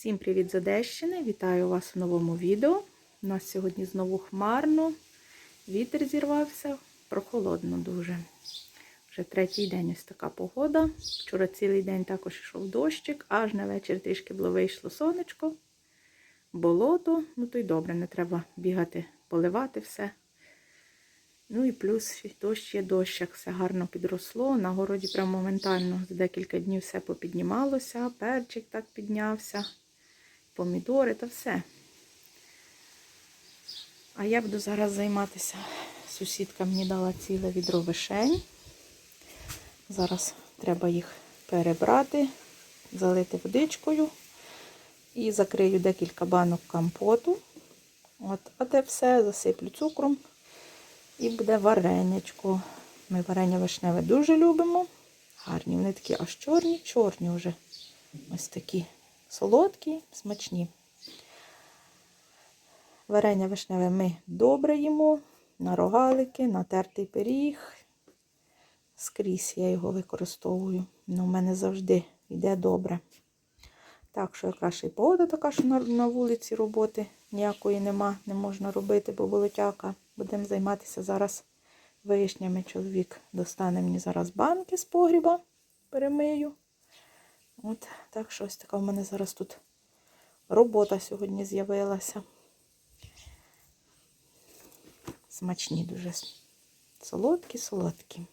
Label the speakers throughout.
Speaker 1: Всім привіт з Одещини! Вітаю вас в новому відео. У нас сьогодні знову хмарно, вітер зірвався, прохолодно дуже. Вже третій день ось така погода. Вчора цілий день також йшов дощик, аж на вечір трішки було вийшло сонечко, болото. Ну то й добре, не треба бігати, поливати все. Ну і плюс дощ є дощ, як все гарно підросло. На городі прямо моментально за декілька днів все попіднімалося, перчик так піднявся, помідори та все. А я буду зараз займатися. Сусідка мені дала ціле відро вишень. Зараз треба їх перебрати, залити водичкою і закрию декілька банок компоту. От, а те все засиплю цукром. І буде варенячко. Ми варення вишневе дуже любимо. Гарні, вони такі аж чорні, чорні вже. Ось такі солодкі, смачні. Варення вишневе ми добре їмо, на рогалики, на тертий пиріг. Скрізь я його використовую. Ну, в мене завжди йде добре. Так що якраз й погода така, що на вулиці роботи ніякої нема, не можна робити, бо болотяка. Будемо займатися зараз вишнями. Чоловік достане мені зараз банки з погріба, перемию. От, так що ось така в мене зараз тут робота сьогодні з'явилася. Смачні дуже. Солодкі, солодкі.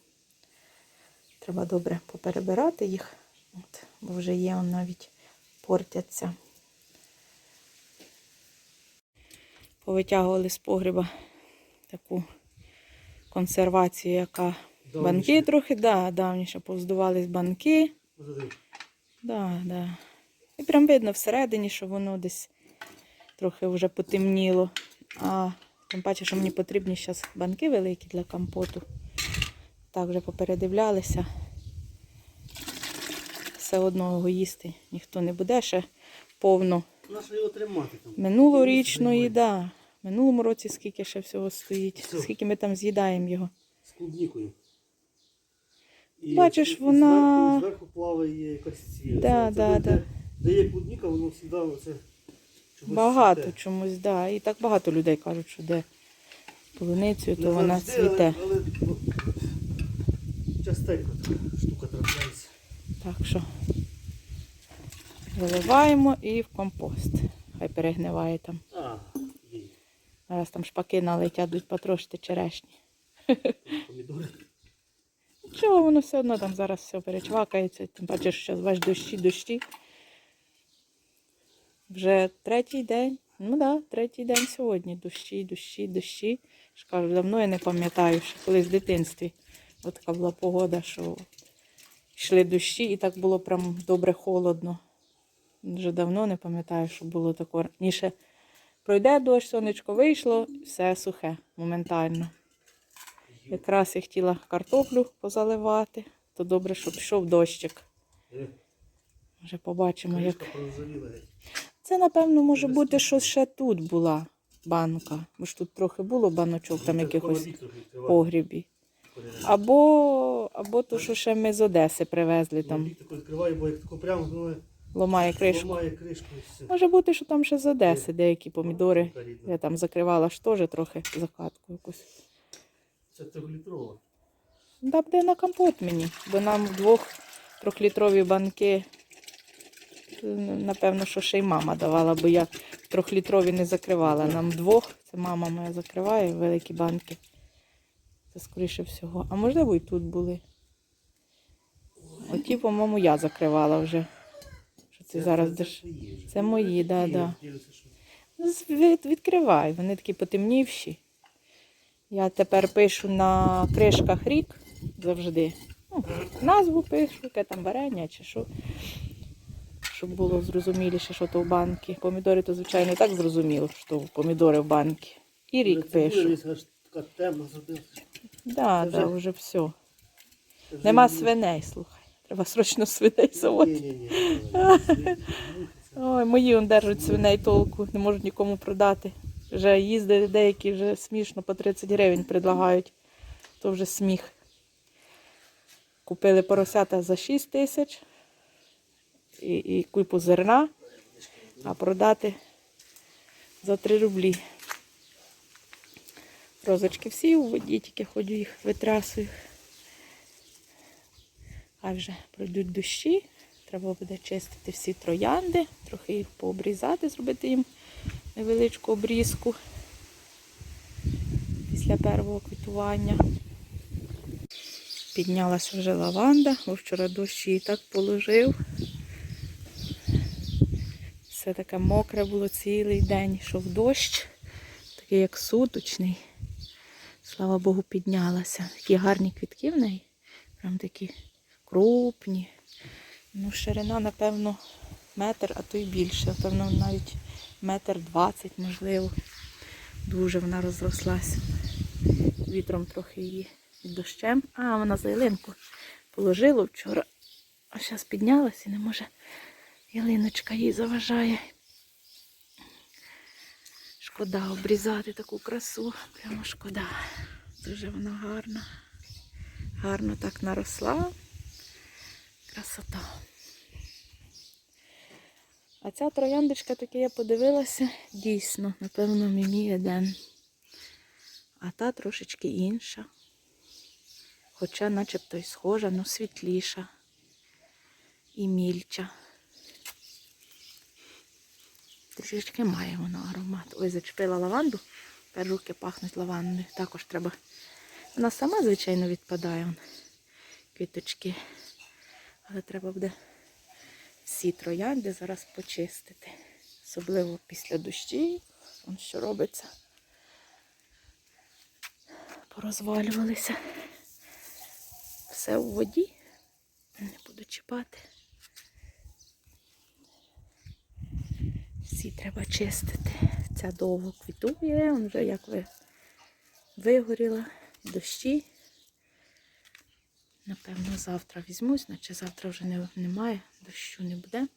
Speaker 1: Треба добре поперебирати їх, От, бо вже є навіть портяться. Повитягували з погреба таку консервацію, яка банки трохи, да, давніше повздувались банки. Да, да. І прям видно всередині, що воно десь трохи вже потемніло. А тим паче, що мені потрібні зараз банки великі для компоту. Так вже попередивлялися. Все одно його їсти ніхто не буде ще повно.
Speaker 2: Його тримати там?
Speaker 1: Минулорічної, да. Минулому році скільки ще всього стоїть,
Speaker 2: Все.
Speaker 1: скільки ми там з'їдаємо його.
Speaker 2: З клубнікою.
Speaker 1: Бачиш,
Speaker 2: і
Speaker 1: вона-
Speaker 2: Зверху, зверху плаває якась цвіль.
Speaker 1: Да, да, да.
Speaker 2: Де є клубніка, воно завжди оце чогось
Speaker 1: Багато
Speaker 2: цвіте.
Speaker 1: чомусь, да. І так багато людей кажуть, що де полуницею, то
Speaker 2: Не
Speaker 1: вона
Speaker 2: завжди,
Speaker 1: цвіте.
Speaker 2: Але, але ну, частенько така штука трапляється.
Speaker 1: Так що виливаємо і в компост. Хай перегниває там.
Speaker 2: А.
Speaker 1: Зараз там шпаки налетять, будуть потрошити черешні.
Speaker 2: Помідори.
Speaker 1: Чого воно все одно там зараз все перечвакається. Тим паче, що зараз дощі, дощі. Вже третій день. Ну так, да, третій день сьогодні. Дощі, дощі, дощі. ж кажу, давно я не пам'ятаю, що колись в дитинстві. От така була погода, що йшли дощі і так було прям добре холодно. Вже давно не пам'ятаю, що було таке. Раніше пройде дощ, сонечко вийшло, все сухе моментально. Якраз я хотіла картоплю позаливати, то добре, що пішов дощик.
Speaker 2: Е,
Speaker 1: Вже побачимо, як. Це, напевно, може бути, що ще тут була банка. Бо ж тут трохи було баночок там якихось погрібі. Або, або то, що ще ми з Одеси привезли там,
Speaker 2: прямо воно
Speaker 1: ломає кришку. Може бути, що там ще з Одеси деякі помідори. Я там закривала ж теж трохи закатку якусь.
Speaker 2: Це трьохлітрова.
Speaker 1: Да буде на компот мені, бо нам вдвох трьохлітрові банки, напевно, що ще й мама давала, бо я трьохлітрові не закривала. Нам вдвох, це мама моя закриває великі банки. Це скоріше всього. А можливо і тут були. Оті, по-моєму, я закривала вже. Що це зараз деш... Це мої, да,
Speaker 2: Є,
Speaker 1: да.
Speaker 2: дивлюся, що
Speaker 1: Ну, від- Відкривай, вони такі потемнівші. Я тепер пишу на кришках рік завжди. Ну, назву пишу, яке там варення чи що. Щоб було зрозуміліше, що то в банки. Помідори, то, звичайно, так зрозуміло, що помідори в банки. І рік пишу.
Speaker 2: Це
Speaker 1: да,
Speaker 2: вже-
Speaker 1: все.
Speaker 2: Вже
Speaker 1: Нема свиней, слухай. Треба срочно свиней заводити. Ой, мої он держать свиней толку, не можуть нікому продати. Вже їздили деякі вже смішно по 30 гривень предлагають. То вже сміх. Купили поросята за 6 тисяч і, і купу зерна. а продати за 3 рублі. Розочки всі у воді, тільки ходжу їх витрасую. А вже пройдуть дощі. Треба буде чистити всі троянди, трохи їх пообрізати, зробити їм невеличку обрізку після першого квітування. Піднялася вже лаванда, бо вчора дощ її так положив. Все таке мокре було цілий день, йшов дощ, такий як суточний. Слава Богу, піднялася. Такі гарні квітки в неї. Прям такі крупні. Ну, ширина, напевно, метр, а то й більше. Напевно, навіть метр двадцять, можливо. Дуже вона розрослася. Вітром трохи її і дощем. А, вона за ялинку положила вчора. А зараз піднялася і не може. Ялиночка їй заважає. Шкода обрізати таку красу. Прямо шкода. Дуже вона гарна. Гарно так наросла. Красота. А ця трояндочка таки я подивилася, дійсно, напевно, Мімі Еден. А та трошечки інша. Хоча начебто й схожа, але світліша і мільча. Трішечки має вона аромат. Ой, зачепила лаванду. Тепер руки пахнуть лавандою. Також треба. Вона сама, звичайно, відпадає. Квіточки. Але треба буде всі троянди зараз почистити. Особливо після дощів. Вон що робиться. Порозвалювалися. Все у воді. Не буду чіпати. Всі треба чистити. Ця довго квітує, вже як ви вигоріла, дощі. Напевно, завтра візьмусь, наче завтра вже не, немає, дощу не буде.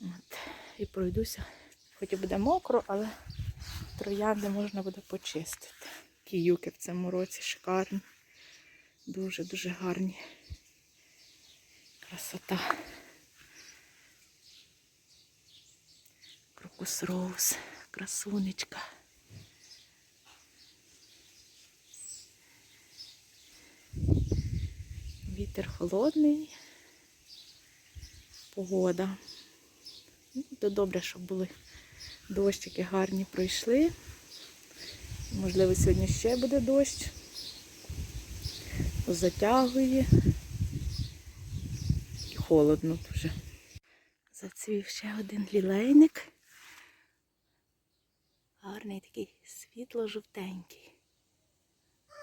Speaker 1: От. І пройдуся. Хоч і буде мокро, але троянди можна буде почистити. Кіюки в цьому році шикарні. Дуже-дуже гарні. Красота. Крокус роуз, красунечка. Вітер холодний, погода. Ну, То добре, щоб були дощики гарні пройшли. Можливо, сьогодні ще буде дощ. Затягує. І холодно дуже. Зацвів ще один лілейник. Гарний такий світло-жовтенький.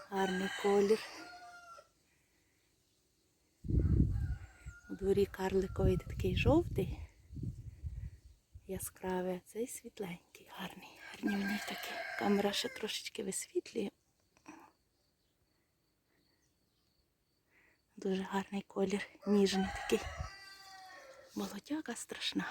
Speaker 1: Гарний колір. Дворі карликовий такий жовтий, яскравий, а цей світленький, гарний. Гарні вони такі. Камера ще трошечки висвітлює. Дуже гарний колір, ніжний такий. Молодяка страшна.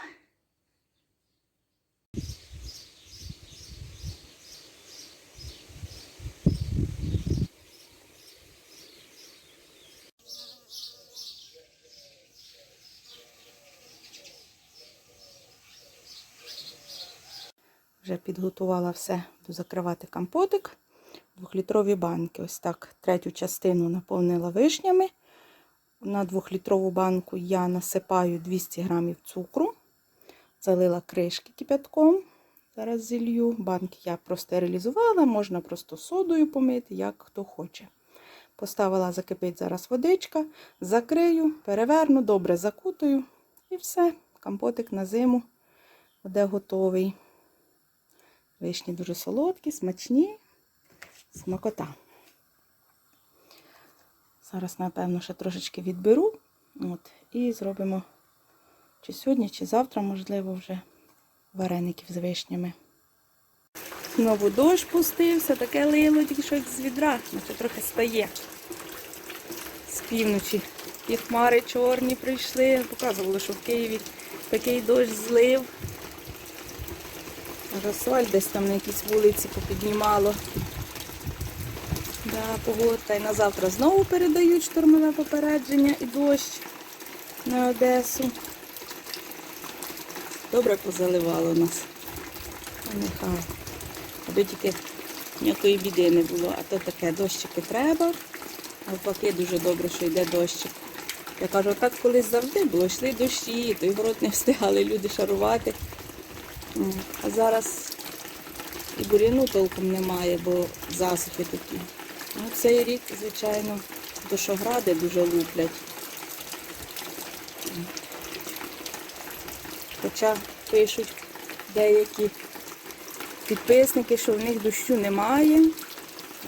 Speaker 1: Вже підготувала все, буду закривати компотик. Двохлітрові банки. Ось так третю частину наповнила вишнями. На двохлітрову банку я насипаю 200 грамів цукру, залила кришки кипятком. Зараз зілью. Банки я простерилізувала, можна просто содою помити, як хто хоче. Поставила закипить зараз водичка, закрию, переверну, добре закутаю і все. Компотик на зиму буде готовий. Вишні дуже солодкі, смачні, смакота. Зараз, напевно, ще трошечки відберу. От, і зробимо чи сьогодні, чи завтра, можливо, вже вареників з вишнями. Знову дощ пустився, таке лило, щось з відра, наче трохи стає. З півночі. І хмари чорні прийшли. Показували, що в Києві такий дощ злив. Розсоль десь там на якійсь вулиці попіднімало. Да, погода. І на завтра знову передають штормове попередження і дощ на Одесу. Добре позаливало нас. Нехай. Аби тільки ніякої біди не було. А то таке дощики треба. Навпаки, дуже добре, що йде дощик. Я кажу, так колись завжди було, йшли дощі, той город не встигали люди шарувати. А зараз і буряну толком немає, бо засухи такі. Ну, цей рік, звичайно, дощогради дуже луплять. Хоча пишуть деякі підписники, що в них дощу немає.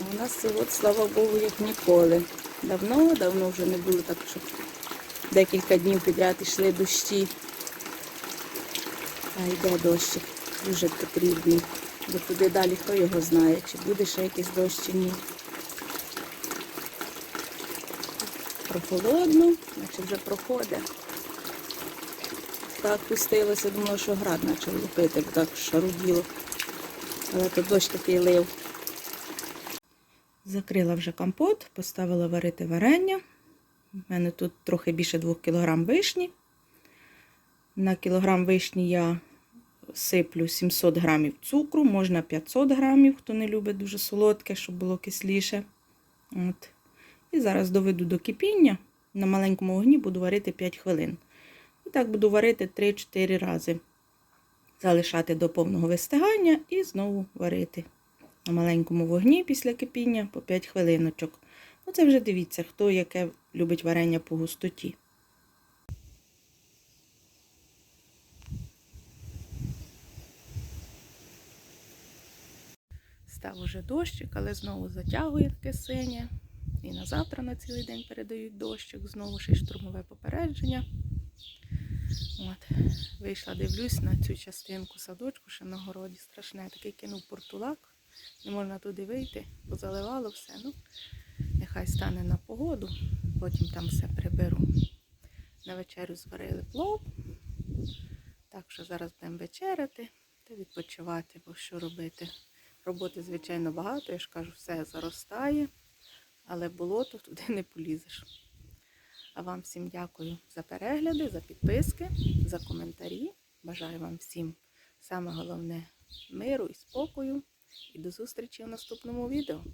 Speaker 1: А у нас от, слава Богу, як ніколи. Давно, давно вже не було так, щоб декілька днів підряд йшли дощі. А йде дощик, дуже потрібний. Бо туди далі хто його знає, чи буде ще якийсь дощ чи ні. Прохолодно, наче вже проходить. Так пустилося, думала, що град почав лупити, бо так шаруділо. Але то дощ такий лив. Закрила вже компот, поставила варити варення. У мене тут трохи більше 2 кг вишні. На кілограм вишні я сиплю 700 грамів цукру, можна 500 грамів, хто не любить дуже солодке, щоб було кисліше. От. І зараз доведу до кипіння. На маленькому вогні буду варити 5 хвилин. І так буду варити 3-4 рази. Залишати до повного вистигання і знову варити на маленькому вогні після кипіння по 5 хвилиночок. Ну, це вже дивіться, хто яке любить варення по густоті.
Speaker 3: Став уже дощик, але знову затягує таке синє. І на завтра на цілий день передають дощик, знову ще й штурмове попередження. От. Вийшла, дивлюсь на цю частинку садочку, ще на городі страшне. Такий кинув портулак. Не можна туди вийти, бо заливало все. Ну, нехай стане на погоду, потім там все приберу. На вечерю зварили плов. Так що зараз будемо вечеряти та відпочивати, бо що робити. Роботи, звичайно, багато, я ж кажу, все заростає, але болото туди не полізеш. А вам всім дякую за перегляди, за підписки, за коментарі. Бажаю вам всім саме головне миру і спокою. І до зустрічі в наступному відео.